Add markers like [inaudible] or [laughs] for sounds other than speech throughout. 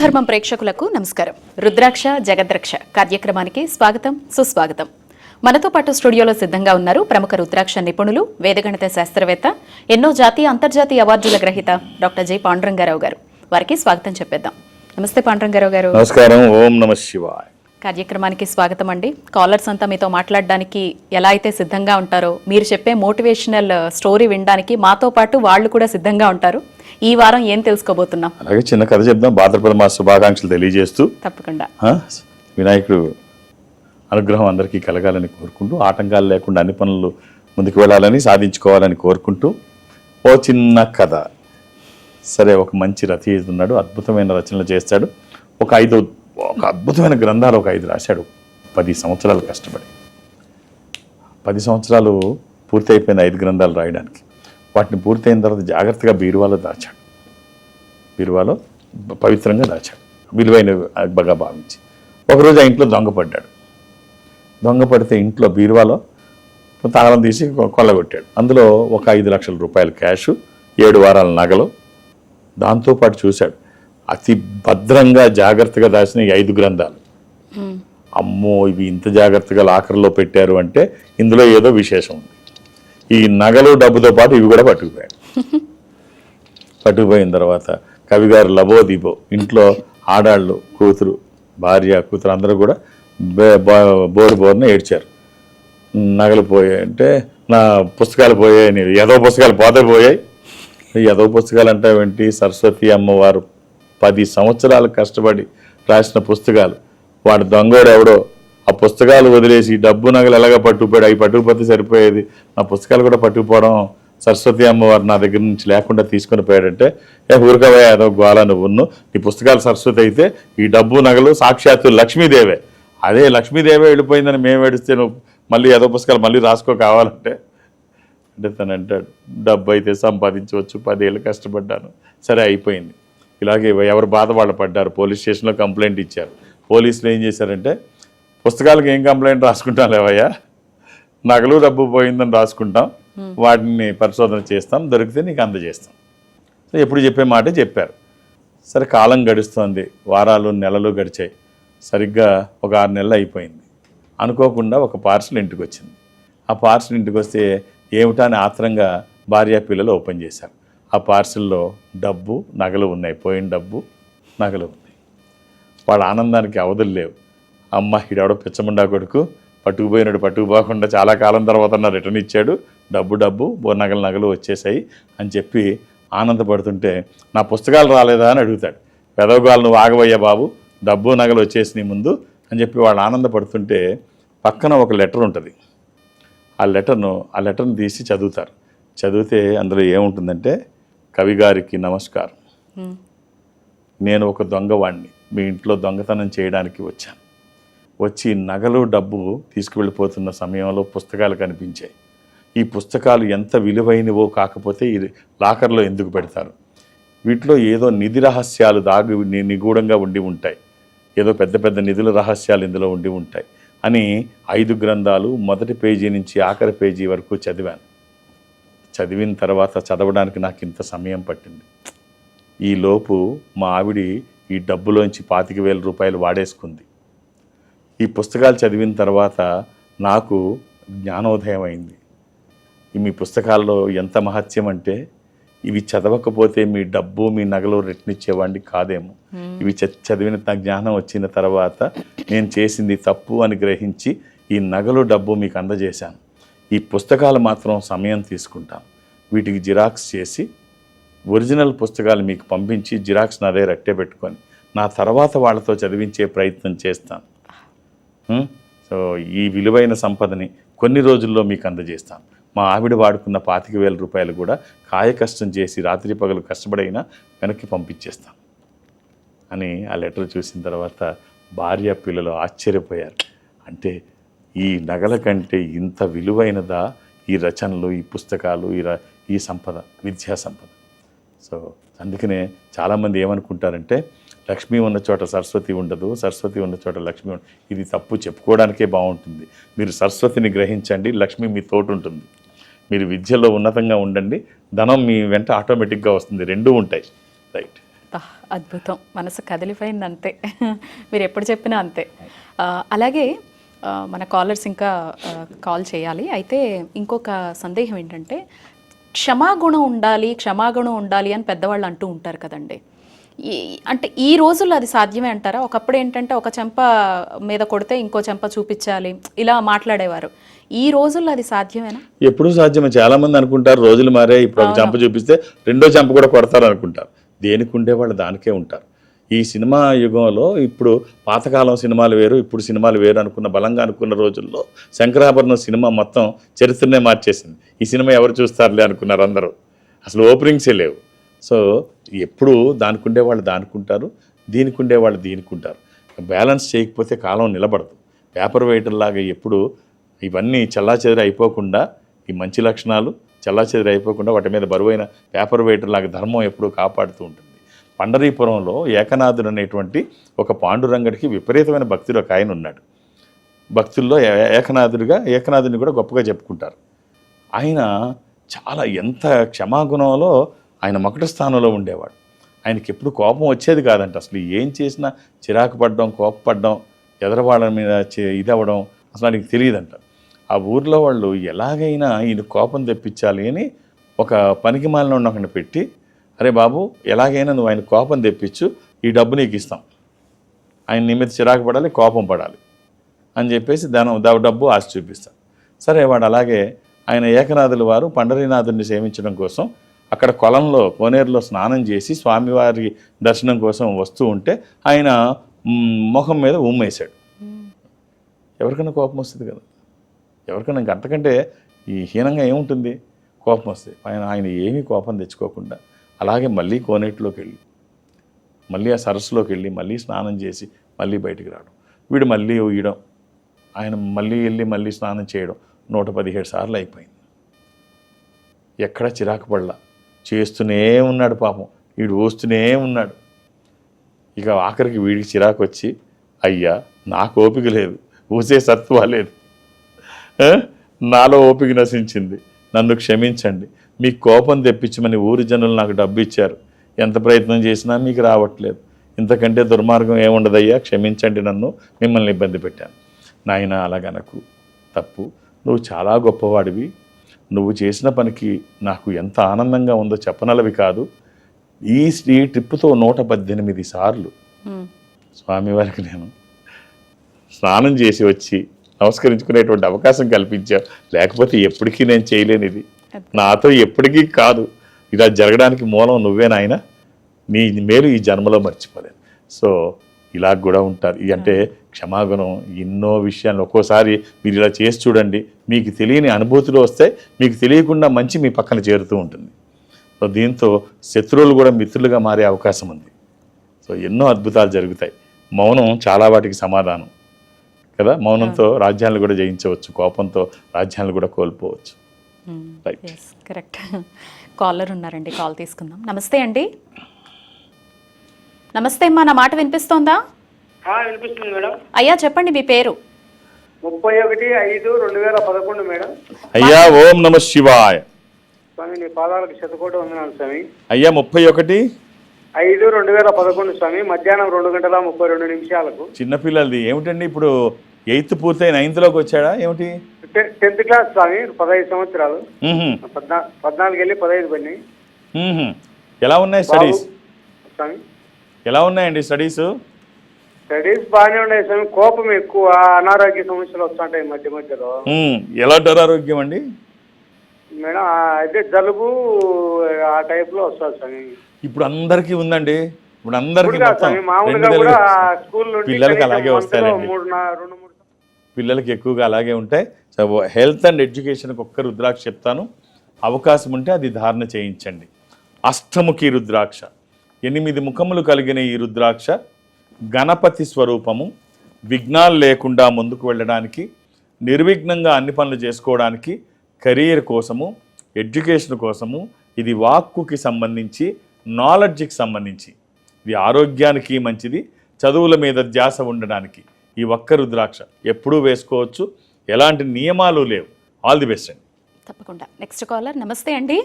ధర్మం ప్రేక్షకులకు నమస్కారం. రుద్రాక్ష జగద్రక్ష కార్యక్రమానికి స్వాగతం సుస్వాగతం. మనతో పాటు స్టూడియోలో సిద్ధంగా ఉన్నారు ప్రముఖ రుద్రాక్ష నిపుణులు వేదగణిత శాస్త్రవేత్త ఎన్నో జాతీయ అంతర్జాతీయ అవార్డుల గ్రహీత డాక్టర్ జై. పాండురంగారావు గారు. వారికి స్వాగతం చెప్పేద్దాం. నమస్తే పాండురంగారావు గారు. నమస్కారం ఓం నమ శివాయ. కార్యక్రమానికి స్వాగతం అండి. కాలర్స్ అంతా మీతో మాట్లాడడానికి ఎలా అయితే సిద్ధంగా ఉంటారో మీరు చెప్పే మోటివేషనల్ స్టోరీ వినడానికి మాతో పాటు వాళ్ళు కూడా సిద్ధంగా ఉంటారు. ఈ వారం ఏం తెలుసుకోబోతున్నాం? అలాగే చిన్న కథ చెప్దాం. భాద్రపద మాస శుభాకాంక్షలు తెలియజేస్తూ తప్పకుండా. వినాయకుడు అనుగ్రహం అందరికీ కలగాలని కోరుకుంటూ ఆటంకాలు లేకుండా అన్ని పనులు ముందుకు వెళ్ళాలని సాధించుకోవాలని కోరుకుంటూ ఓ చిన్న కథ. సరే ఒక మంచి రచయిత ఉన్నాడు అద్భుతమైన రచనలు చేస్తాడు. ఒక ఐదు ఒక అద్భుతమైన గ్రంథాలు ఒక ఐదు రాశాడు. పది సంవత్సరాలు కష్టపడి. పది సంవత్సరాలు పూర్తి అయిపోయింది ఐదు గ్రంథాలు రాయడానికి. వాటిని పూర్తయిన తర్వాత జాగ్రత్తగా బీరువాలో దాచాడు. బీరువాలో పవిత్రంగా దాచాడు. విలువైన బాగా భావించి. ఒకరోజు ఆ ఇంట్లో దొంగ పడ్డాడు. దొంగ పడితే ఇంట్లో బీరువాలో తాళం తీసి కొల్లగొట్టాడు. అందులో ఒక ఐదు లక్షల రూపాయల క్యాష్ ఏడు వారాల నగలు. దాంతోపాటు చూశాడు. అతి భద్రంగా జాగ్రత్తగా దాచిన ఈ ఐదు గ్రంథాలు. అమ్మో ఇవి ఇంత జాగ్రత్తగా లాకర్లో పెట్టారు అంటే ఇందులో ఏదో విశేషం ఉంది. ఈ నగలు డబ్బుతో పాటు ఇవి కూడా పట్టుకుపోయాడు [laughs] పట్టుకుపోయిన తర్వాత కవిగారు లబో దిబో ఇంట్లో ఆడాళ్ళు కూతురు భార్య కూతురు అందరూ కూడా బే- బా- బోరు బోరున ఏడ్చారు. నగలు పోయాయి అంటే నా పుస్తకాలు పోయాయి నీ ఏదో పుస్తకాలు పోతే పోయాయి. ఏదో పుస్తకాలు అంటావేంటి సరస్వతి అమ్మవారు పది సంవత్సరాలు కష్టపడి రాసిన పుస్తకాలు. వాడు దొంగోడు ఎవడో ఆ పుస్తకాలు వదిలేసి ఈ డబ్బు నగలు ఎలాగ పట్టుకుపోయాడు అవి పట్టుకుపోతే సరిపోయేది? నా పుస్తకాలు కూడా పట్టుకుపోవడం సరస్వతి అమ్మవారు నా దగ్గర నుంచి లేకుండా తీసుకొని పోయాడంటే ఏ ఊరికవే ఏదో గోళ నువ్వును నీ పుస్తకాలు సరస్వతి అయితే ఈ డబ్బు నగలు సాక్షాత్తు లక్ష్మీదేవే. అదే లక్ష్మీదేవే వెళ్ళిపోయిందని మేము ఏడిస్తే నువ్వు మళ్ళీ ఏదో పుస్తకాలు మళ్ళీ రాసుకో కావాలంటే? అంటే తను అంటాడు డబ్బు అయితే సంపాదించవచ్చు పదేళ్ళు కష్టపడ్డాను. సరే అయిపోయింది. ఇలాగే ఎవరు బాధ వాళ్ళు పడ్డారు పోలీస్ స్టేషన్లో కంప్లైంట్ ఇచ్చారు. పోలీసులు ఏం చేశారంటే పుస్తకాలకు ఏం కంప్లైంట్ రాసుకుంటాం లేవయ్యా? నగలు డబ్బు పోయిందని రాసుకుంటాం. వాటిని పరిశోధన చేస్తాం. దొరికితే నీకు అందజేస్తాం. సో ఎప్పుడు చెప్పే మాటే చెప్పారు. సరే కాలం గడుస్తోంది. వారాలు నెలలు గడిచాయి. సరిగ్గా ఒక ఆరు నెలలు అయిపోయింది. అనుకోకుండా ఒక పార్సల్ ఇంటికి వచ్చింది ఆ పార్సల్ ఇంటికి వస్తే ఏమిటా అని ఆత్రంగా భార్య పిల్లలు ఓపెన్ చేశారు. ఆ పార్సల్లో డబ్బు నగలు ఉన్నాయి. పోయిన డబ్బు నగలు ఉన్నాయి. వాళ్ళ ఆనందానికి అవధులు లేవు. అమ్మ ఈడెవడో పిచ్చముండా కొడుకు పట్టుకుపోయినాడు పట్టుకుపోకుండా చాలా కాలం తర్వాత నా రిటర్న్ ఇచ్చాడు. డబ్బు డబ్బు బో నగలు నగలు వచ్చేసాయి అని చెప్పి ఆనందపడుతుంటే నా పుస్తకాలు రాలేదా అని అడుగుతాడు. పెదవగాలు నువ్వు ఆగవయ్యా బాబు డబ్బు నగలు వచ్చేసి నీ ముందు అని చెప్పి వాళ్ళు ఆనందపడుతుంటే పక్కన ఒక లెటర్ ఉంటుంది. ఆ లెటర్ను ఆ లెటర్ను తీసి చదువుతారు. చదివితే అందులో ఏముంటుందంటే కవి గారికి నమస్కారం నేను ఒక దొంగవాణ్ణి మీ ఇంట్లో దొంగతనం చేయడానికి వచ్చాను. వచ్చి నగలు డబ్బు తీసుకువెళ్ళిపోతున్న సమయంలో పుస్తకాలు కనిపించాయి. ఈ పుస్తకాలు ఎంత విలువైనవో కాకపోతే ఇది లాకర్లో ఎందుకు పెడతారు? వీటిలో ఏదో నిధి రహస్యాలు దాగి నిగూఢంగా ఉండి ఉంటాయి. ఏదో పెద్ద పెద్ద నిధుల రహస్యాలు ఇందులో ఉండి ఉంటాయి అని ఐదు గ్రంథాలు మొదటి పేజీ నుంచి ఆఖరి పేజీ వరకు చదివాను. చదివిన తర్వాత చదవడానికి నాకు ఇంత సమయం పట్టింది. ఈ లోపు మా ఆవిడి ఈ డబ్బులోంచి పాతిక వేల రూపాయలు వాడేసుకుంది. ఈ పుస్తకాలు చదివిన తర్వాత నాకు జ్ఞానోదయం అయింది మీ పుస్తకాల్లో ఎంత మహత్యం అంటే ఇవి చదవకపోతే మీ డబ్బు మీ నగలు రెట్నిచ్చేవాడిని కాదేమో. ఇవి చదివిన నా జ్ఞానం వచ్చిన తర్వాత నేను చేసింది తప్పు అని గ్రహించి ఈ నగలు డబ్బు మీకు అందజేశాను. ఈ పుస్తకాలు మాత్రం సమయం తీసుకుంటాను వీటికి జిరాక్స్ చేసి ఒరిజినల్ పుస్తకాలు మీకు పంపించి జిరాక్స్ నా దగ్గర అట్టే పెట్టుకొని నా తర్వాత వాళ్ళతో చదివించే ప్రయత్నం చేస్తాను? Hmm? సో ఈ విలువైన సంపదని కొన్ని రోజుల్లో మీకు అందజేస్తాను మా ఆవిడ వాడుకున్న పాతిక వేల రూపాయలు కూడా కాయ కష్టం చేసి రాత్రి పగలు కష్టపడైనా వెనక్కి పంపించేస్తాను అని ఆ లెటర్ చూసిన తర్వాత భార్య పిల్లలు ఆశ్చర్యపోయారు. అంటే ఈ నగల కంటే ఇంత విలువైనదా ఈ రచనలు ఈ పుస్తకాలు ఈ ర ఈ సంపద విద్యా సంపద? సో అందుకనే చాలామంది ఏమనుకుంటారంటే లక్ష్మి ఉన్న చోట సరస్వతి ఉండదు సరస్వతి ఉన్న చోట లక్ష్మి ఉండదు ఇది తప్పు చెప్పుకోవడానికే బాగుంటుంది. మీరు సరస్వతిని గ్రహించండి లక్ష్మి మీ తోటి ఉంటుంది మీరు విద్యలో ఉన్నతంగా ఉండండి ధనం మీ వెంట ఆటోమేటిక్గా వస్తుంది రెండూ ఉంటాయి. రైట్. అద్భుతం. మనసు కదిలిపోయింది అంతే మీరు ఎప్పుడు చెప్పినా అంతే. అలాగే మన కాలర్స్ ఇంకా కాల్ చేయాలి. అయితే ఇంకొక సందేహం ఏంటంటే క్షమాగుణం ఉండాలి క్షమాగుణం ఉండాలి అని పెద్దవాళ్ళు అంటూ ఉంటారు కదండి. అంటే ఈ రోజుల్లో అది సాధ్యమే అంటారా? ఒకప్పుడు ఏంటంటే ఒక చెంప మీద కొడితే ఇంకో చెంప చూపించాలి ఇలా మాట్లాడేవారు. ఈ రోజుల్లో అది సాధ్యమేనా? ఎప్పుడు సాధ్యమే. చాలా మంది అనుకుంటారు రోజులు మారే ఇప్పుడు ఒక చంప చూపిస్తే రెండో చంప కూడా కొడతారు అనుకుంటారు. దేనికి ఉండేవాళ్ళు దానికే ఉంటారు. ఈ సినిమా యుగంలో ఇప్పుడు పాతకాలం సినిమాలు వేరు ఇప్పుడు సినిమాలు వేరు అనుకున్న బలంగా అనుకున్న రోజుల్లో శంకరాభరణం సినిమా మొత్తం చరిత్రనే మార్చేసింది. ఈ సినిమా ఎవరు చూస్తారులే అనుకున్నారు అందరూ. అసలు ఓపెనింగ్సే లేవు. సో ఎప్పుడు దానికి ఉండేవాళ్ళు దానికి ఉంటారు దీనికి ఉండేవాళ్ళు దీనికి ఉంటారు బ్యాలెన్స్ చేయకపోతే కాలం నిలబడదు. పేపర్ వెయిటర్ లాగా ఎప్పుడు ఇవన్నీ చల్లాచెదరి అయిపోకుండా ఈ మంచి లక్షణాలు చల్లాచెదరి అయిపోకుండా వాటి మీద బరువైన పేపర్ వెయిటర్ లాగా ధర్మం ఎప్పుడూ కాపాడుతూ ఉంటుంది. పండరీపురంలో ఏకనాథుడు అనేటువంటి ఒక పాండురంగడికి విపరీతమైన భక్తుడు ఒక ఆయన ఉన్నాడు. భక్తుల్లో ఏకనాథుడిగా ఏకనాథుని కూడా గొప్పగా చెప్పుకుంటారు. ఆయన చాలా ఎంత క్షమాగుణంలో ఆయన మొకట స్థానంలో ఉండేవాడు. ఆయనకి ఎప్పుడు కోపం వచ్చేది కాదంట. అసలు ఏం చేసినా చిరాకు పడడం కోపపడడం ఎదరవాళ్ళ మీద చే- ఇది అవ్వడం అసలు ఆయనకి తెలియదంట. ఆ ఊర్లో వాళ్ళు ఎలాగైనా ఈయన కోపం తెప్పించాలి అని ఒక పనికి మాలిన ఒకరిని పెట్టి అరే బాబు ఎలాగైనా నువ్వు ఆయన కోపం తెప్పించు ఈ డబ్బు నీకు ఇస్తాం. ఆయన నీ మీద చిరాకు పడాలి కోపం పడాలి అని చెప్పేసి ధనం డబ్బు ఆశ చూపిస్తాను సరే వాడు అలాగే ఆయన ఏకనాథుల వారు పండరీనాథుడిని సేవించడం కోసం అక్కడ కొలంలో కోనేరులో స్నానం చేసి స్వామివారి దర్శనం కోసం వస్తూ ఉంటే ఆయన మొహం ముఖం మీద ఉమ్మేశాడు. ఎవరికైనా కోపం వస్తుంది కదా. ఎవరికైనా ఇంక అంతకంటే ఈ హీనంగా ఏముంటుంది? కోపం వస్తుంది. ఆయన ఆయన ఏమీ కోపం తెచ్చుకోకుండా అలాగే మళ్ళీ కోనేటిలోకి వెళ్ళి. మళ్ళీ ఆ సరస్సులోకి వెళ్ళి మళ్ళీ స్నానం చేసి మళ్ళీ బయటికి రావడం. వీడు మళ్ళీ ఊయడం ఆయన మళ్ళీ వెళ్ళి మళ్ళీ స్నానం చేయడం నూట పదిహేడు సార్లు అయిపోయింది. ఎక్కడ చిరాకు పడలా. చేస్తూనే ఉన్నాడు పాపం. వీడు ఊస్తూనే ఉన్నాడు. ఇక ఆఖరికి వీడికి చిరాకు వచ్చి అయ్యా నాకు ఓపిక లేదు. ఊసే సత్వా లేదు. నాలో ఓపిక నశించింది. నన్ను క్షమించండి. మీ కోపం తెప్పించమని ఊరి జనులు నాకు డబ్బు ఇచ్చారు. ఎంత ప్రయత్నం చేసినా మీకు రావట్లేదు. ఇంతకంటే దుర్మార్గం ఏముండదయ్యా? క్షమించండి నన్ను. మిమ్మల్ని ఇబ్బంది పెట్టాను. నాయన అలాగనకు. తప్పు. నువ్వు చాలా గొప్పవాడివి. నువ్వు చేసిన పనికి నాకు ఎంత ఆనందంగా ఉందో చెప్పనలవి కాదు. ఈ ఈ ట్రిప్పుతో నూట పద్దెనిమిది సార్లు స్వామివారికి నేను స్నానం చేసి వచ్చి నమస్కరించుకునేటువంటి అవకాశం కల్పించావు. లేకపోతే ఎప్పటికీ నేను చేయలేనిది నాతో ఎప్పటికీ కాదు. ఇలా జరగడానికి మూలం నువ్వే నాయన. నీ మేలు ఈ జన్మలో మర్చిపోలేను. సో ఇలా కూడా ఉంటారు. అంటే క్షమాగుణం ఎన్నో విషయాలు ఒక్కోసారి మీరు ఇలా చేసి చూడండి. మీకు తెలియని అనుభూతులు వస్తే మీకు తెలియకుండా మంచి మీ పక్కన చేరుతూ ఉంటుంది. సో దీంతో శత్రువులు కూడా మిత్రులుగా మారే అవకాశం ఉంది. సో ఎన్నో అద్భుతాలు జరుగుతాయి. మౌనం చాలా వాటికి సమాధానం. కదా? మౌనంతో రాజ్యాలను కూడా జయించవచ్చు. కోపంతో రాజ్యాలను కూడా కోల్పోవచ్చు. కరెక్ట్ కాలర్ ఉన్నారండి. కాల్ తీసుకుందాం. నమస్తే అండి. నమస్తే అమ్మా నా మాట వినిపిస్తోందా? వినిపిస్తుంది మేడం. అయ్యా చెప్పండి మీ పేరు? ముప్పై ఒకటి ఐదు రెండు వేల పదకొండు మేడం. అయ్యా ఓం నమ శివాయ. స్వామి నీ పాదాలకు శతకోటి వందనాలు స్వామి. అయ్యా ముప్పై ఒకటి? ఐదు రెండు వేల పదకొండు స్వామి మధ్యాహ్నం రెండు గంటల ముప్పై రెండు నిమిషాలకు. చిన్నపిల్లలది ఏమిటండి ఇప్పుడు ఎయిత్ పూర్తయి నైన్త్లోకి వచ్చాడా? ఏమిటి? టె- టెన్త్ క్లాస్ స్వామి పదహైదు సంవత్సరాలు. పద్నా పద్నాలుగు వెళ్ళి పదహైదు పని. ఎలా ఉన్నాయి స్టడీస్? స్వామి. ఎలా ఉన్నాయండి స్టడీస్? స్టడీస్ బాగానే ఉన్నాయి స్వామి. కోపం ఎక్కువ అనారోగ్య సమస్యలు వస్తుంటాయి మధ్య మధ్యలో. ఎలాంటి అనారోగ్యం అండి? మేడం అదే జలుబు ఆ టైప్లో వస్తుంది స్వామి. ఇప్పుడు అందరికీ ఉందండి. ఇప్పుడు అందరికీ పిల్లలకి అలాగే వస్తాయండి. మూడు పిల్లలకి ఎక్కువగా అలాగే ఉంటాయి. సో హెల్త్ అండ్ ఎడ్యుకేషన్కి ఒక్క రుద్రాక్ష చెప్తాను. అవకాశం ఉంటే అది ధారణ చేయించండి. అష్టముఖి రుద్రాక్ష. ఎనిమిది ముఖములు కలిగిన ఈ రుద్రాక్ష గణపతి స్వరూపము విఘ్నాలు లేకుండా ముందుకు వెళ్ళడానికి నిర్విఘ్నంగా అన్ని పనులు చేసుకోవడానికి కెరీర్ కోసము ఎడ్యుకేషన్ కోసము ఇది వాక్కుకి సంబంధించి నాలెడ్జ్కి సంబంధించి. ఇది ఆరోగ్యానికి మంచిది చదువుల మీద ధ్యాస ఉండడానికి. ఈ ఒక్క రుద్రాక్ష ఎప్పుడూ వేసుకోవచ్చు ఎలాంటి నియమాలు లేవు. ఆల్ ది బెస్ట్ అండి. తప్పకుండా. నెక్స్ట్ కాలర్ నమస్తే అండి.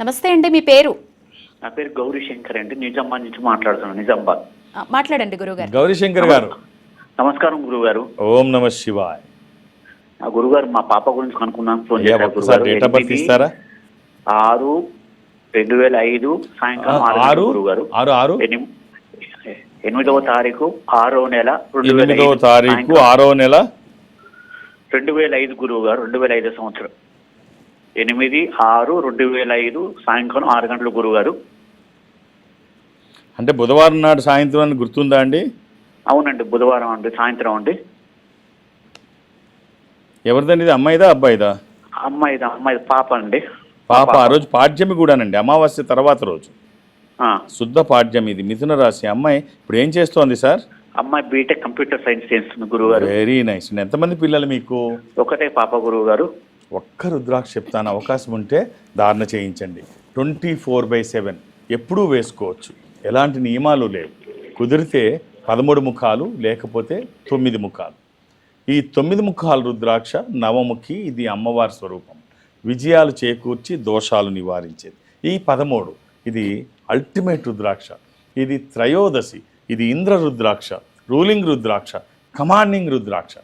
నమస్తే అండి మీ పేరు? నా పేరు గౌరీ శంకర్ అండి నిజామాబాద్ నుంచి మాట్లాడుతున్నాను. నిజామాబాద్ మాట్లాడండి గురుగారు. గౌరీశంకర్ గారు. నమస్కారం గురుగారు. ఓం నమ శివాయ్. ఆ గురుగారు మా పాప గురించి కనుక్కున్నాను ఫోన్ చేశారు. డేట్ ఆఫ్ బర్త్ ఇస్తారా? ఆరు రెండు వేల ఐదు సాయంకాలం ఆరు ఆరు గంటలకు గురుగారు. ఆరు ఆరు? ఎనిమి- ఎనిమిదవ తారీఖు ఆరో నెల రెండు వేల ఎనిమిదవ ఐదు తారీఖు సాయంకాలం ఆరో నెల? రెండు వేల ఐదు గురువు గారు రెండు వేల ఐదు సంవత్సరం. ఎనిమిది ఆరు రెండు వేల ఐదు సాయంకాలం ఆరు గంటల గురువు గారు అంటే బుధవారం నాడు సాయంత్రం అని గుర్తుందా అండి? అవునండి బుధవారం అండి సాయంత్రం అండి. ఎవరిదండి ఇది? అమ్మాయిదా అబ్బాయిదా? అమ్మాయి అమ్మాయి పాప అండి. పాప ఆ రోజు పాడ్యమి కూడానండి అమావాస్య తర్వాత రోజు. శుద్ధ పాడ్యం ఇది మిథున రాశి అమ్మాయి. ఇప్పుడు ఏం చేస్తోంది సార్? అమ్మాయి బీటెక్ కంప్యూటర్ సైన్స్ చేస్తుంది గురువు గారు వెరీ నైస్. ఎంతమంది పిల్లలు మీకు? ఒకటే పాప గురువు గారు ఒక్క రుద్రాక్ష చెప్తాను అవకాశం ఉంటే ధారణ చేయించండి. ట్వంటీ ఫోర్ బై సెవెన్ ఎప్పుడూ వేసుకోవచ్చు. ఎలాంటి నియమాలు లేవు. కుదిరితే పదమూడు ముఖాలు లేకపోతే తొమ్మిది ముఖాలు. ఈ తొమ్మిది ముఖాలు రుద్రాక్ష నవముఖి ఇది అమ్మవారి స్వరూపం. విజయాలు చేకూర్చి దోషాలు నివారించేది. ఈ పదమూడు ఇది అల్టిమేట్ రుద్రాక్ష. ఇది త్రయోదశి ఇది ఇంద్ర రుద్రాక్ష రూలింగ్ రుద్రాక్ష కమాండింగ్ రుద్రాక్ష.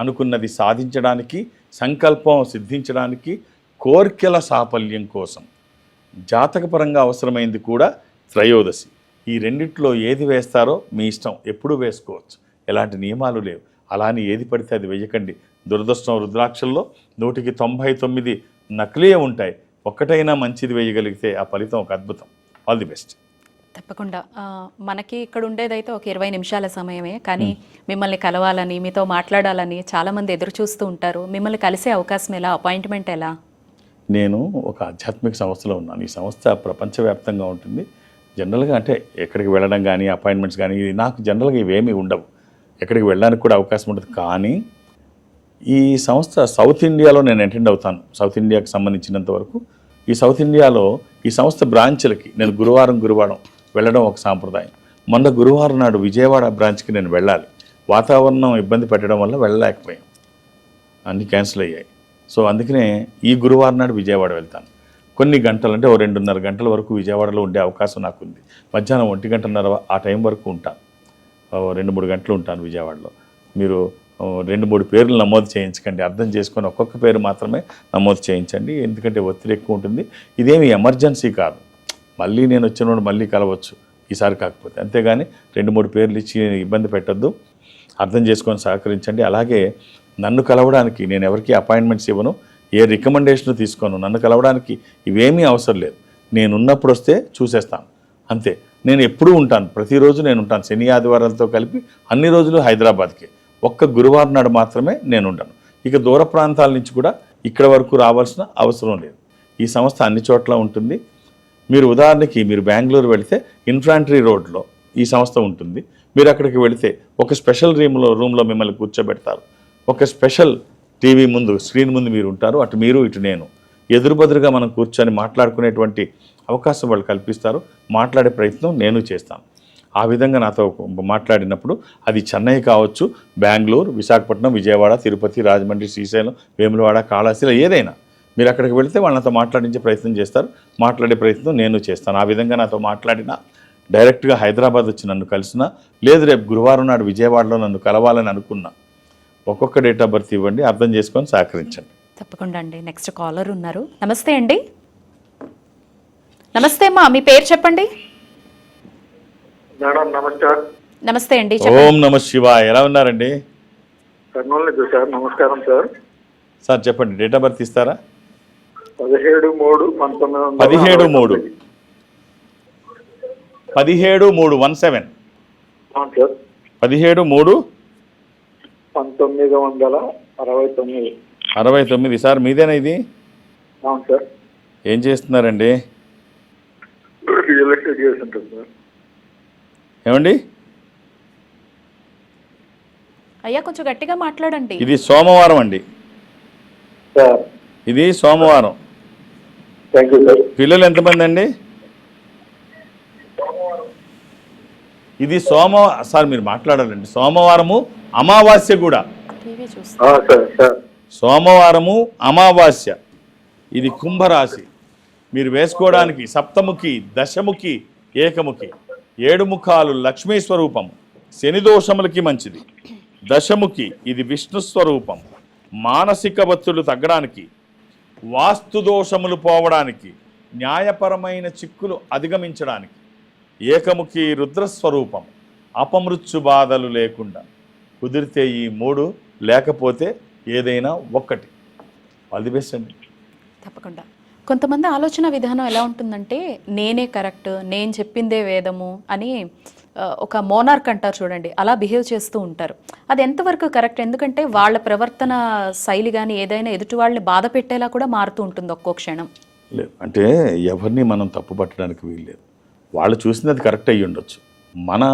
అనుకున్నది సాధించడానికి సంకల్పం సిద్ధించడానికి కోర్కెల సాఫల్యం కోసం. జాతకపరంగా అవసరమైంది కూడా త్రయోదశి. ఈ రెండిట్లో ఏది వేస్తారో మీ ఇష్టం. ఎప్పుడు వేసుకోవచ్చు. ఎలాంటి నియమాలు లేవు. అలాని ఏది పడితే అది వేయకండి. దురదృష్టం రుద్రాక్షల్లో నూటికి తొంభై తొమ్మిది నకిలీ ఉంటాయి. ఒక్కటైనా మంచిది వేయగలిగితే ఆ ఫలితం ఒక అద్భుతం. All the best. తప్పకుండా. మనకి ఇక్కడ ఉండేదైతే ఒక ఇరవై నిమిషాల సమయమే కానీ మిమ్మల్ని కలవాలని మీతో మాట్లాడాలని చాలా మంది ఎదురు చూస్తూ ఉంటారు. మిమ్మల్ని కలిసే అవకాశం ఎలా? అపాయింట్మెంట్ ఎలా? నేను ఒక ఆధ్యాత్మిక సంస్థలో ఉన్నాను. ఈ సంస్థ ప్రపంచవ్యాప్తంగా ఉంటుంది. జనరల్గా అంటే ఎక్కడికి వెళ్ళడం కానీ అపాయింట్మెంట్స్ కానీ ఇది నాకు జనరల్గా ఇవేమీ ఉండవు. ఎక్కడికి వెళ్ళడానికి కూడా అవకాశం ఉంటుంది కానీ ఈ సంస్థ సౌత్ ఇండియాలో నేను అటెండ్ అవుతాను. సౌత్ ఇండియాకి సంబంధించినంత వరకు ఈ సౌత్ ఇండియాలో ఈ సంస్థ బ్రాంచ్లకి నేను గురువారం గురువారం వెళ్ళడం ఒక సాంప్రదాయం. మొన్న గురువారం నాడు విజయవాడ బ్రాంచ్కి నేను వెళ్ళాలి. వాతావరణం ఇబ్బంది పెట్టడం వల్ల వెళ్ళలేకపోయాం. అన్నీ క్యాన్సిల్ అయ్యాయి. సో అందుకనే ఈ గురువారం నాడు విజయవాడ వెళ్తాను. కొన్ని గంటలు అంటే ఓ రెండున్నర గంటల వరకు విజయవాడలో ఉండే అవకాశం నాకు ఉంది మధ్యాహ్నం ఒంటి గంటన్నర ఆ టైం వరకు ఉంటాను. రెండు మూడు గంటలు ఉంటాను విజయవాడలో. మీరు రెండు మూడు పేర్లు నమోదు చేయించకండి. అర్థం చేసుకొని ఒక్కొక్క పేరు మాత్రమే నమోదు చేయించండి. ఎందుకంటే ఒత్తిడి ఎక్కువ ఉంటుంది. ఇదేమి ఎమర్జెన్సీ కాదు. మళ్ళీ నేను వచ్చినప్పుడు మళ్ళీ కలవచ్చు. ఈసారి కాకపోతే. అంతేగాని రెండు మూడు పేర్లు ఇచ్చి ఇబ్బంది పెట్టొద్దు. అర్థం చేసుకొని సహకరించండి. అలాగే నన్ను కలవడానికి నేను ఎవరికి అపాయింట్మెంట్స్ ఇవ్వను. ఏ రికమెండేషన్ తీసుకోను. నన్ను కలవడానికి ఇవేమీ అవసరం లేదు. నేను ఉన్నప్పుడు వస్తే చూసేస్తాను. అంతే. నేను ఎప్పుడూ ఉంటాను. ప్రతిరోజు నేను ఉంటాను. శని ఆదివారాలతో కలిపి అన్ని రోజులు హైదరాబాద్కే. ఒక్క గురువారం నాడు మాత్రమే నేను ఉంటాను ఇక దూర ప్రాంతాల నుంచి కూడా ఇక్కడ వరకు రావాల్సిన అవసరం లేదు. ఈ సంస్థ అన్ని చోట్ల ఉంటుంది. మీరు ఉదాహరణకి మీరు బెంగళూరు వెళితే ఇన్ఫాంట్రీ రోడ్లో ఈ సంస్థ ఉంటుంది. మీరు అక్కడికి వెళితే ఒక స్పెషల్ రూమ్లో రూమ్లో మిమ్మల్ని కూర్చోబెడతారు. ఒక స్పెషల్ టీవీ ముందు స్క్రీన్ ముందు మీరు ఉంటారు. అటు మీరు ఇటు నేను. ఎదురుబదురుగా మనం కూర్చొని మాట్లాడుకునేటువంటి అవకాశం వాళ్ళు కల్పిస్తారు. మాట్లాడే ప్రయత్నం నేను చేస్తాను. ఆ విధంగా నాతో మాట్లాడినప్పుడు అది చెన్నై కావచ్చు బెంగళూరు విశాఖపట్నం విజయవాడ తిరుపతి రాజమండ్రి శ్రీశైలం వేములవాడ కాళాశిల ఏదైనా మీరు అక్కడికి వెళితే వాళ్ళతో మాట్లాడించే ప్రయత్నం చేస్తారు. మాట్లాడే ప్రయత్నం నేను చేస్తాను. ఆ విధంగా నాతో మాట్లాడినా డైరెక్ట్గా హైదరాబాద్ వచ్చి నన్ను కలిసినా లేదు రేపు గురువారం నాడు విజయవాడలో నన్ను కలవాలని అనుకున్నా ఒక్కొక్క డేట్ ఆఫ్ బర్త్ ఇవ్వండి అర్థం చేసుకొని సహకరించండి. తప్పకుండా అండి. నెక్స్ట్ కాలర్ ఉన్నారు. నమస్తే అండి. నమస్తే అమ్మా మీ పేరు చెప్పండి? మేడం నమస్కారం నమస్తే అండి ఓం నమ శివాయ. ఎలా ఉన్నారండి? కర్నూలు సార్ నమస్కారం సార్. సార్ చెప్పండి. డేట్ ఆఫ్ బర్త్ ఇస్తారా? పదిహేడు మూడు పంతొమ్మిది వందల పదిహేడు అరవై మూడు తొమ్మిది. పదిహేడు మూడు వన్ సెవెన్. పదిహేడు మూడు. పంతొమ్మిది వందల అరవై తొమ్మిది. అరవై తొమ్మిది. సార్ మీదేనా ఇది? అవును సార్. ఏం చేస్తున్నారండి? రియల్ ఎస్టేట్ చేసి ఉంటుంది సార్. ఏమండి? అయ్యా కొంచెం గట్టిగా మాట్లాడండి. ఇది సోమవారం అండి. సార్. ఇది సోమవారం. థ్యాంక్ యూ సార్ పిల్లలు ఎంతమంది అండి? ఇది సోమ సార్ మీరు మాట్లాడాలండి. సోమవారము అమావాస్య కూడా. టీవీ చూస్తా. Sir sir. సోమవారము అమావాస్య. ఇది కుంభరాశి. మీరు వేసుకోవడానికి సప్తముఖి దశముఖి ఏకముఖి. ఏడు ముఖాలు లక్ష్మీ స్వరూపం. శని దోషములకి మంచిది. దశముఖి ఇది విష్ణు స్వరూపం. మానసిక ఒత్తిళ్ళు తగ్గడానికి వాస్తు దోషములు పోవడానికి న్యాయపరమైన చిక్కులు అధిగమించడానికి ఏకముఖి రుద్రస్వరూపం అపమృత్యు బాధలు లేకుండా కుదిరితే ఈ మూడు లేకపోతే ఏదైనా ఒక్కటి. అది బెస్ట్ అండి. తప్పకుండా. కొంతమంది ఆలోచన విధానం ఎలా ఉంటుందంటే నేనే కరెక్ట్ నేను చెప్పిందే వేదము అని ఒక మోనార్క్ అంటారు చూడండి అలా బిహేవ్ చేస్తూ ఉంటారు. అది ఎంతవరకు కరెక్ట్? ఎందుకంటే వాళ్ళ ప్రవర్తన శైలి కానీ ఏదైనా ఎదుటి వాళ్ళని బాధ పెట్టేలా కూడా మారుతూ ఉంటుంది ఒక్కో క్షణం. లేదు అంటే ఎవరిని మనం తప్పు పట్టడానికి వీల్లేదు. వాళ్ళు చూసినది కరెక్ట్ అయ్యి ఉండొచ్చు. మన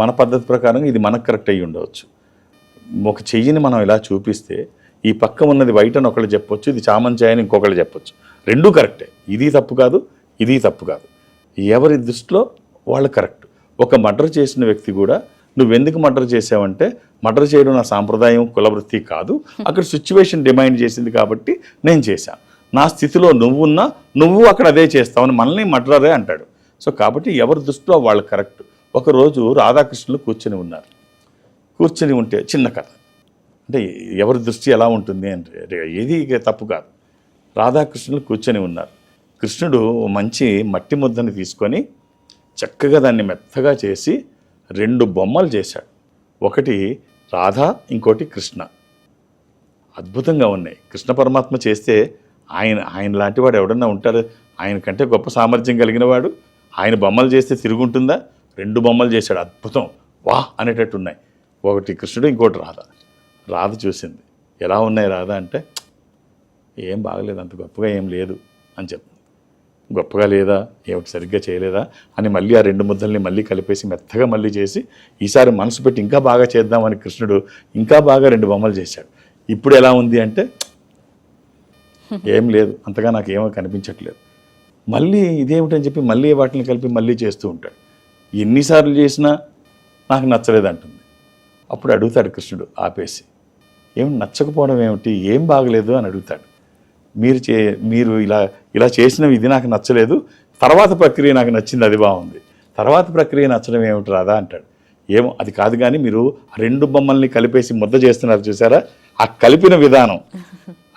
మన పద్ధతి ప్రకారం ఇది మనకు కరెక్ట్ అయ్యి ఉండవచ్చు ఒక చెయ్యిని మనం ఇలా చూపిస్తే ఈ పక్క ఉన్నది వైట్ అని ఒకళ్ళు చెప్పొచ్చు ఇది చామంచాయ అని ఇంకొకళ్ళు చెప్పొచ్చు. రెండూ కరెక్టే. ఇది తప్పు కాదు ఇది తప్పు కాదు. ఎవరి దృష్టిలో వాళ్ళు కరెక్ట్? ఒక మర్డర్ చేసిన వ్యక్తి కూడా నువ్వెందుకు మర్డర్ చేసావంటే మర్డర్ చేయడం నా సాంప్రదాయం కులవృత్తి కాదు. అక్కడ సిచ్యువేషన్ డిమాండ్ చేసింది కాబట్టి నేను చేశాను నా స్థితిలో నువ్వున్నా నువ్వు అక్కడ అదే చేస్తావని మనల్ని మర్డరే అంటాడు. సో కాబట్టి ఎవరి దృష్టిలో వాళ్ళు కరెక్ట్? ఒకరోజు రాధాకృష్ణులు కూర్చొని ఉన్నారు. కూర్చొని ఉంటే చిన్న కథ. అంటే ఎవరి దృష్టి ఎలా ఉంటుంది అంటే ఏది తప్పు కాదు. రాధాకృష్ణులు కూర్చొని ఉన్నారు. కృష్ణుడు మంచి మట్టి ముద్దని తీసుకొని చక్కగా దాన్ని మెత్తగా చేసి రెండు బొమ్మలు చేశాడు. ఒకటి రాధ ఇంకోటి కృష్ణ. అద్భుతంగా ఉన్నాయి. కృష్ణ పరమాత్మ చేస్తే ఆయన ఆయన లాంటి వాడు ఎవడన్నా ఉంటారు ఆయన కంటే గొప్ప సామర్థ్యం కలిగిన వాడు. ఆయన బొమ్మలు చేస్తే తిరుగుంటుందా? రెండు బొమ్మలు చేశాడు. అద్భుతం. వా! అనేటట్టు ఉన్నాయి. ఒకటి కృష్ణుడు ఇంకోటి రాధ. రాధ చూసింది. ఎలా ఉన్నాయి రాధ అంటే ఏం బాగలేదు. అంత గొప్పగా ఏం లేదు అని చెప్పి గొప్పగా లేదా ఏమిటి సరిగ్గా చేయలేదా అని మళ్ళీ ఆ రెండు ముద్దల్ని మళ్ళీ కలిపేసి మెత్తగా మళ్ళీ చేసి ఈసారి మనసు పెట్టి ఇంకా బాగా చేద్దామని కృష్ణుడు ఇంకా బాగా రెండు బొమ్మలు చేశాడు. ఇప్పుడు ఎలా ఉంది అంటే ఏం లేదు అంతగా నాకు ఏమో కనిపించట్లేదు. మళ్ళీ ఇదేమిటని చెప్పి మళ్ళీ వాటిని కలిపి మళ్ళీ చేస్తూ ఉంటాడు. ఎన్నిసార్లు చేసినా నాకు నచ్చలేదు అంటుంది అప్పుడు అడుగుతాడు కృష్ణుడు ఆపేసి ఏమి నచ్చకపోవడం ఏమిటి ఏం బాగలేదు అని అడుగుతాడు. మీరు చే మీరు ఇలా ఇలా చేసినవి ఇది నాకు నచ్చలేదు తర్వాత ప్రక్రియ నాకు నచ్చింది అది బాగుంది. తర్వాత ప్రక్రియ నచ్చడం ఏమిటి రాదా అంటాడు. ఏమో అది కాదు కానీ మీరు ఆ రెండు బొమ్మల్ని కలిపేసి ముద్ద చేస్తున్నారు చూసారా? ఆ కలిపిన విధానం.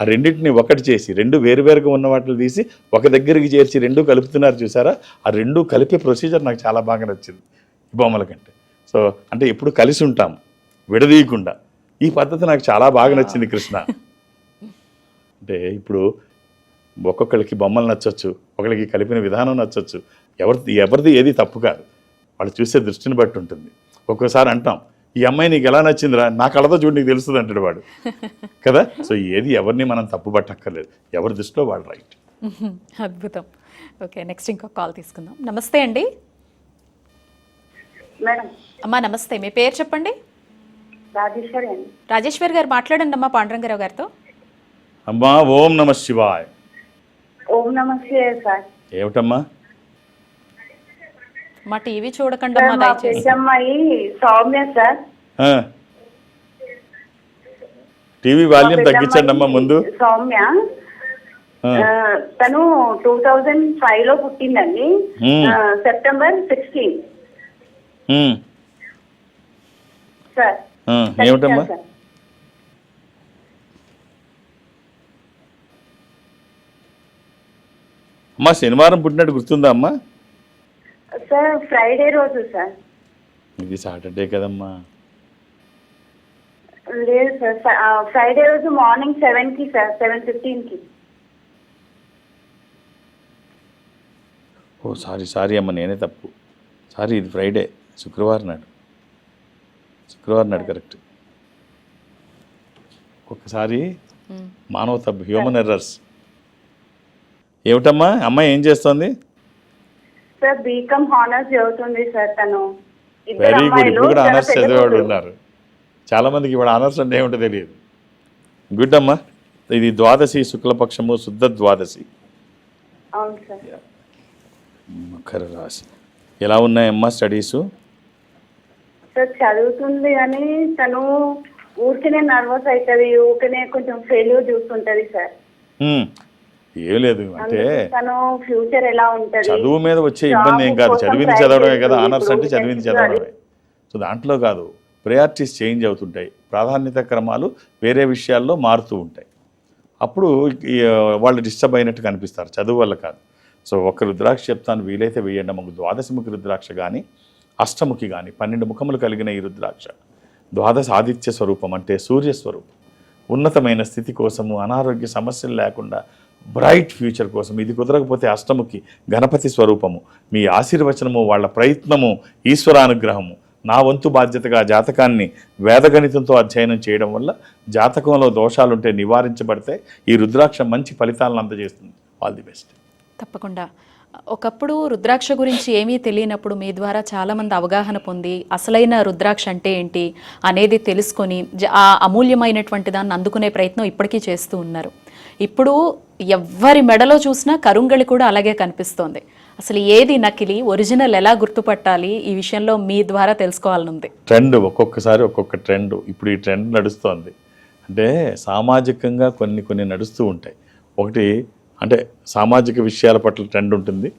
ఆ రెండింటిని ఒకటి చేసి రెండు వేరువేరుగా ఉన్న వాటిని తీసి ఒక దగ్గరికి చేర్చి రెండు కలుపుతున్నారు చూసారా? ఆ రెండు కలిపే ప్రొసీజర్ నాకు చాలా బాగా నచ్చింది బొమ్మల కంటే. సో అంటే ఎప్పుడు కలిసి ఉంటాం విడదీయకుండా. ఈ పద్ధతి నాకు చాలా బాగా నచ్చింది కృష్ణ. అంటే ఇప్పుడు ఒక్కొక్కరికి బొమ్మలు నచ్చొచ్చు ఒకరికి కలిపిన విధానం నచ్చొచ్చు. ఎవరిది ఎవరిది ఏది తప్పు కాదు. వాళ్ళు చూసే దృష్టిని బట్టి ఉంటుంది. ఒక్కోసారి అంటాం ఈ అమ్మాయి నీకు ఎలా నచ్చిందిరా? నా కళతో చూడు నీకు తెలుస్తుంది అంటాడు వాడు. [laughs] కదా? సో ఏది ఎవరిని మనం తప్పు పట్టక్కర్లేదు. ఎవరి దృష్టిలో వాళ్ళు రైట్. [laughs] అద్భుతం. ఓకే నెక్స్ట్ ఇంకో కాల్ తీసుకుందాం. నమస్తే అండి. మేడం. అమ్మా నమస్తే. మీ పేరు చెప్పండి? రాజేశ్వర్ గారు మాట్లాడండి అమ్మా పాండురంగారావు గారితో. అమ్మా ఓం నమ శివాయ్. ఓం నమస్తే సార్. ఏమిటమ్మా? మా టీవీ చూడకండి అమ్మా మా దయచేసి. పెద్దమ్మాయి సౌమ్య సార్. టీవీ వాల్యూమ్ తగ్గించండి అమ్మా ముందు. సౌమ్య. తను టూ థౌజండ్ ఫైవ్లో పుట్టిందండి సెప్టెంబర్ సిక్స్టీన్. సార్. ఏమిటమ్మా? అమ్మా శనివారం పుట్టినట్టు గుర్తుందా అమ్మా? సార్ ఫ్రైడే రోజు సార్. ఇది సాటర్డే కదమ్మా. లేదు సార్ ఫ్రైడే రోజు మార్నింగ్ సెవెన్కి సార్ సెవెన్ ఫిఫ్టీన్కి ఓ సారీ సారీ అమ్మ నేనే తప్పు. సారీ ఇది ఫ్రైడే శుక్రవారం నాడు. శుక్రవారం నాడు కరెక్ట్. ఒక్కసారి మానవ తప్పు హ్యూమన్ ఎర్రర్స్. ఏమిటమ్మా? అమ్మాయి ఏం చేస్తోంది? సార్ బీకామ్ హానర్స్ చదువుతుంది సార్ తను. వెరీ గుడ్ ఇప్పుడు కూడా ఆనర్స్ చదివేవాడు. ఉన్నారు. చాలా మందికి ఇప్పుడు ఆనర్స్ అంటే ఏమిటో తెలియదు. గుడ్ అమ్మా. ఇది ద్వాదశి శుక్లపక్షము శుద్ధ ద్వాదశి. మకర రాశి. ఎలా ఉన్నాయమ్మా స్టడీసు? సార్ చదువుతుంది కానీ తను ఊరికనే నర్వస్ అవుతుంది ఊరికనే కొంచెం ఫెయిల్యూర్ చూస్తుంటది సార్. హ్మ్. ఏం లేదు. అంటే అందుకు తను ఫ్యూచర్ ఎలా ఉంటది? చదువు మీద వచ్చే ఇబ్బంది ఏం కాదు. చదివింది చదవడమే కదా. ఆనర్స్ అంటే చదివింది చదవడమే. సో దాంట్లో కాదు. ప్రయారిటీస్ చేంజ్ అవుతుంటాయి. ప్రాధాన్యత క్రమాలు వేరే విషయాల్లో మారుతూ ఉంటాయి. అప్పుడు వాళ్ళు డిస్టర్బ్ అయినట్టు కనిపిస్తారు. చదువు వల్ల కాదు. సో ఒక రుద్రాక్ష చెప్తాను. వీలైతే వేయండి. మాకు ద్వాదశముఖి రుద్రాక్ష కానీ అష్టముఖి కానీ పన్నెండు ముఖములు కలిగిన ఈ రుద్రాక్ష. ద్వాదశ ఆదిత్య స్వరూపం అంటే సూర్య స్వరూపం. ఉన్నతమైన స్థితి కోసము అనారోగ్య సమస్యలు లేకుండా బ్రైట్ ఫ్యూచర్ కోసం ఇది కుదరకపోతే అష్టముఖి గణపతి స్వరూపము. మీ ఆశీర్వచనము వాళ్ళ ప్రయత్నము ఈశ్వరానుగ్రహము. నా వంతు బాధ్యతగా జాతకాన్ని వేదగణితంతో అధ్యయనం చేయడం వల్ల జాతకంలో దోషాలుంటే నివారించబడితే ఈ రుద్రాక్ష మంచి ఫలితాలను అందజేస్తుంది. ఆల్ ది బెస్ట్ తప్పకుండా. ఒకప్పుడు రుద్రాక్ష గురించి ఏమీ తెలియనప్పుడు మీ ద్వారా చాలామంది అవగాహన పొంది అసలైన రుద్రాక్ష అంటే ఏంటి అనేది తెలుసుకొని జ- ఆ అమూల్యమైనటువంటి దాన్ని అందుకునే ప్రయత్నం ఇప్పటికీ చేస్తూ ఉన్నారు. ఇప్పుడు ఎవ్వరి మెడలో చూసినా కరుంగళి కూడా అలాగే కనిపిస్తోంది. అసలు ఏది నకిలీ ఒరిజినల్ ఎలా గుర్తుపట్టాలి? ఈ విషయంలో మీ ద్వారా తెలుసుకోవాలనుంది. ట్రెండ్ ఒక్కొక్కసారి ఒక్కొక్క ట్రెండ్. ఇప్పుడు ఈ ట్రెండ్ నడుస్తోంది. అంటే సామాజికంగా కొన్ని కొన్ని నడుస్తూ ఉంటాయి. ఒకటి అంటే సామాజిక విషయాల పట్ల ట్రెండ్ ఉంటుంది.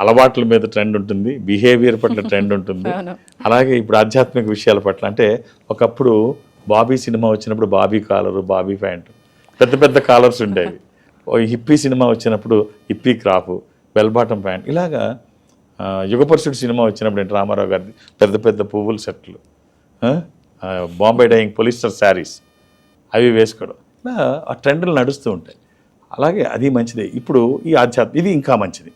అలవాట్ల మీద ట్రెండ్ ఉంటుంది. బిహేవియర్ పట్ల ట్రెండ్ ఉంటుంది. [laughs] అలాగే ఇప్పుడు ఆధ్యాత్మిక విషయాల పట్ల. అంటే ఒకప్పుడు బాబీ సినిమా వచ్చినప్పుడు బాబీ కాలరు బాబీ ప్యాంటు. పెద్ద పెద్ద కాలర్స్ ఉండేవి. ఓ హిప్పీ సినిమా వచ్చినప్పుడు hippie crop bell bottom pant ఇలాగా యుగపరుషుడు సినిమా వచ్చినప్పుడు ఏంటి రామారావు గారి పెద్ద పెద్ద పువ్వుల సెట్లు బాంబే డైయింగ్ పొలిస్టర్ శారీస్ అవి వేసుకోవడం. ఇలా ఆ ట్రెండ్లు నడుస్తూ ఉంటాయి. అలాగే అది మంచిదే. ఇప్పుడు ఈ ఆధ్యాత్మ ఇది ఇంకా మంచిది.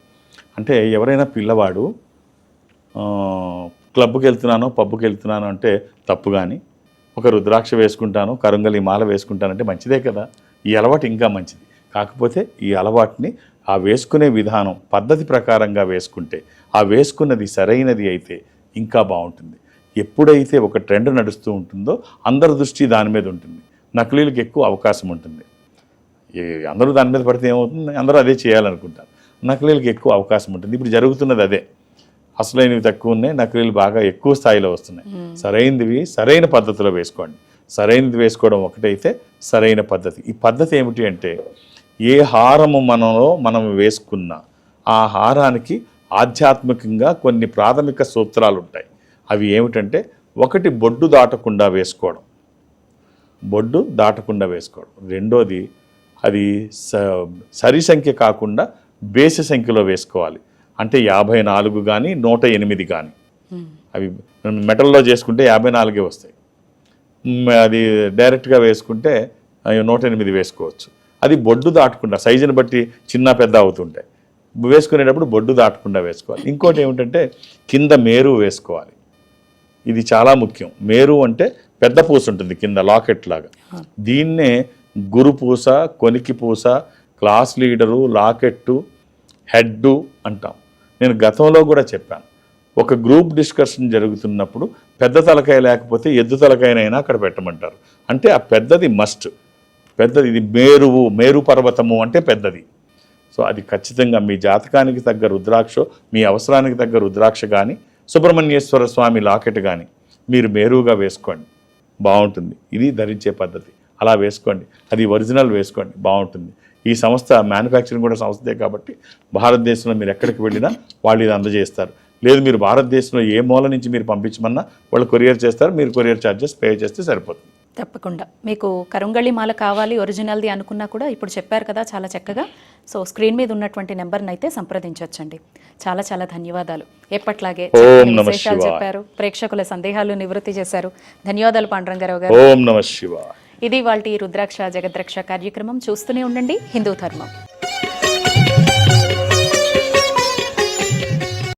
అంటే ఎవరైనా పిల్లవాడు క్లబ్కి వెళ్తున్నానో పబ్కి వెళ్తున్నాను అంటే తప్పు కానీ ఒక రుద్రాక్ష వేసుకుంటాను కరుంగలి మాల వేసుకుంటానంటే మంచిదే కదా. ఈ అలవాటు ఇంకా మంచిది. కాకపోతే ఈ అలవాటుని ఆ వేసుకునే విధానం పద్ధతి ప్రకారంగా వేసుకుంటే ఆ వేసుకున్నది సరైనది అయితే ఇంకా బాగుంటుంది. ఎప్పుడైతే ఒక ట్రెండ్ నడుస్తూ ఉంటుందో అందరి దృష్టి దాని మీద ఉంటుంది. నకిలీలకు ఎక్కువ అవకాశం ఉంటుంది. అందరూ దాని మీద పడితే ఏమవుతుంది? అందరూ అదే చేయాలనుకుంటారు. నకిలీలకు ఎక్కువ అవకాశం ఉంటుంది. ఇప్పుడు జరుగుతున్నది అదే. అసలైనవి తక్కువ ఉన్నాయి నకిలీలు బాగా ఎక్కువ స్థాయిలో వస్తున్నాయి. సరైనవి సరైన పద్ధతిలో వేసుకోండి. సరైనది వేసుకోవడం ఒకటైతే సరైన పద్ధతి. ఈ పద్ధతి ఏమిటి అంటే ఏ హారము మనలో మనం వేసుకున్నా ఆ హారానికి ఆధ్యాత్మికంగా కొన్ని ప్రాథమిక సూత్రాలు ఉంటాయి అవి ఏమిటంటే ఒకటి బొడ్డు దాటకుండా వేసుకోవడం. బొడ్డు దాటకుండా వేసుకోవడం. రెండోది అది స సరి సంఖ్య కాకుండా బేసి సంఖ్యలో వేసుకోవాలి. అంటే యాభై నాలుగు కానీ నూట ఎనిమిది కానీ అవి మెటల్లో చేసుకుంటే యాభై నాలుగే వస్తాయి. అది డైరెక్ట్గా వేసుకుంటే నూట ఎనిమిది వేసుకోవచ్చు. అది బొడ్డు దాటకుండా సైజుని బట్టి చిన్న పెద్ద అవుతుంటాయి. వేసుకునేటప్పుడు బొడ్డు దాటకుండా వేసుకోవాలి. ఇంకోటి ఏమిటంటే కింద మేరు వేసుకోవాలి. ఇది చాలా ముఖ్యం. మేరు అంటే పెద్ద పూస ఉంటుంది కింద లాకెట్ లాగా. దీన్నే గురు పూస కొనికి పూస క్లాస్ లీడరు లాకెట్టు హెడ్డు అంటాం. నేను గతంలో కూడా చెప్పాను. ఒక గ్రూప్ డిస్కషన్ జరుగుతున్నప్పుడు పెద్ద తలకాయ లేకపోతే ఎద్దు తలకాయనైనా అక్కడ పెట్టమంటారు. అంటే ఆ పెద్దది మస్ట్ పెద్దది ఇది మేరువు మేరు పర్వతము అంటే పెద్దది. సో అది ఖచ్చితంగా మీ జాతకానికి తగ్గ రుద్రాక్ష మీ అవసరానికి తగ్గ రుద్రాక్ష కానీ సుబ్రహ్మణ్యేశ్వర స్వామి లాకెట్ కానీ మీరు మేరుగా వేసుకోండి. బాగుంటుంది. ఇది ధరించే పద్ధతి. అలా వేసుకోండి. అది ఒరిజినల్ వేసుకోండి. బాగుంటుంది. ఈ సంస్థ మ్యానుఫ్యాక్చరింగ్ కూడా సంస్థే కాబట్టి భారతదేశంలో మీరు ఎక్కడికి వెళ్ళినా వాళ్ళు ఇది అందజేస్తారు. లేదు మీరు భారతదేశంలో ఏ మూల నుంచి మీరు పంపించమన్నా వాళ్ళు కొరియర్ చేస్తారు మీరు కొరియర్ ఛార్జెస్ పే చేస్తే సరిపోతుంది. తప్పకుండా. మీకు కరుంగళి మాల కావాలి ఒరిజినల్ది అనుకున్నా కూడా ఇప్పుడు చెప్పారు కదా చాలా చక్కగా. సో స్క్రీన్ మీద ఉన్నటువంటి నెంబర్ని అయితే సంప్రదించవచ్చండి చాలా చాలా ధన్యవాదాలు. ఎప్పట్లాగే విశేషాలు. చెప్పారు. ప్రేక్షకుల సందేహాలు నివృత్తి చేశారు. ధన్యవాదాలు పాండురంగారావు గారు. ఓం నమ శివాయ. ఇది వాళ్ళ రుద్రాక్ష జగద్రక్ష కార్యక్రమం. చూస్తూనే ఉండండి. హిందూ ధర్మం.